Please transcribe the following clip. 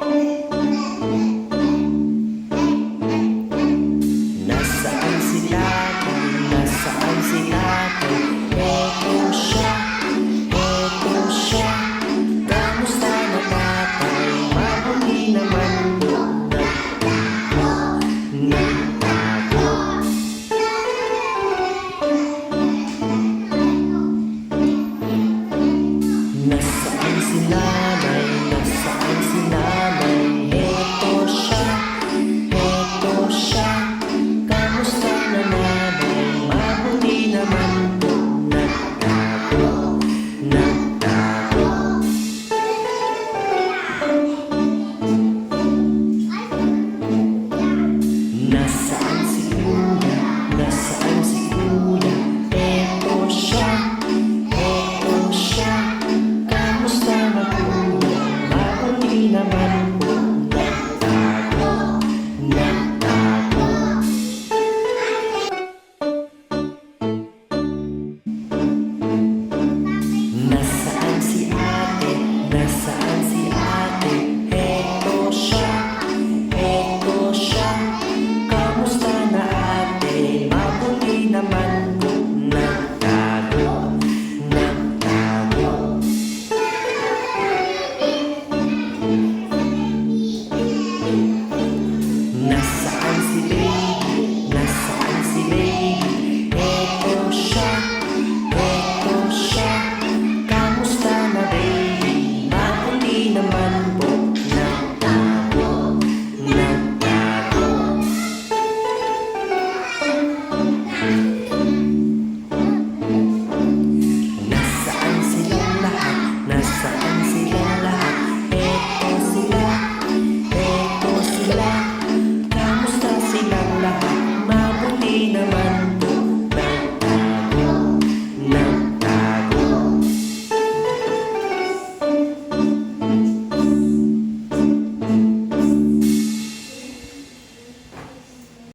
Nasaan sila? Nasaan sila? Eto siya, eto siya Kamusta na tatay? Mabuti naman Nasa Nasa